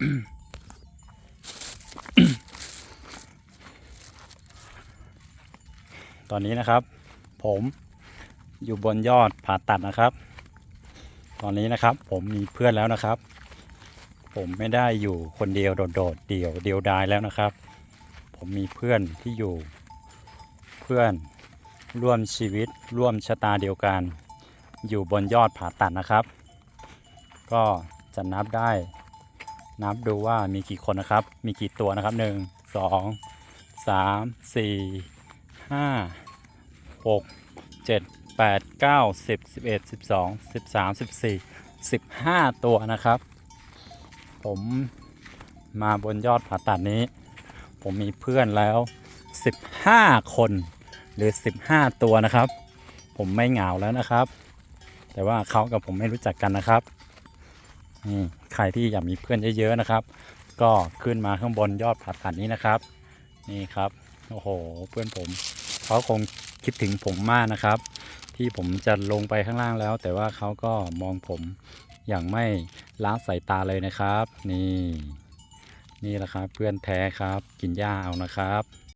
ตอนนี้นะครับ ผมอยู่บนยอดผ่าตัดนะครับ ตอนนี้นะครับผมมีเพื่อนแล้วนะครับ ผมไม่ได้อยู่คนเดียวโดดๆเดี่ยวเดียวดายแล้วนะครับ ผมมีเพื่อนที่อยู่ เพื่อนร่วมชีวิตร่วมชะตาเดียวกัน อยู่บนยอดผ่าตัดนะครับ ก็จะนับได้ นับดูว่ามีกี่คนนะครับ มีกี่ตัวนะครับหนึ่งสองสามสี่ห้าหกเจ็ดแปดเก้าสิบสิบเอ็ดสิบสองสิบสามสิบสี่สิบห้าตัวนะครับ ผมมาบนยอดผาตัดนี้ ผมมีเพื่อนแล้ว15คนหรือ15ตัวนะครับ ผมไม่เหงาแล้วนะครับ แต่ว่าเขากับผมไม่รู้จักกันนะครับ นี่ใครที่อยากมีเพื่อนเยอะๆนะครับ ก็ขึ้นมาข้างบนยอดผาตัดนี้นะครับ นี่ครับโอ้โหเพื่อนผมเขาคงคิดถึงผมมากนะครับ ที่ผมจะลงไปข้างล่างแล้ว แต่ว่าเขาก็มองผมอย่างไม่ล้าสายตาเลยนะครับ นี่ นี่แหละครับเพื่อนแท้ครับ กินหญ้าเอานะครับ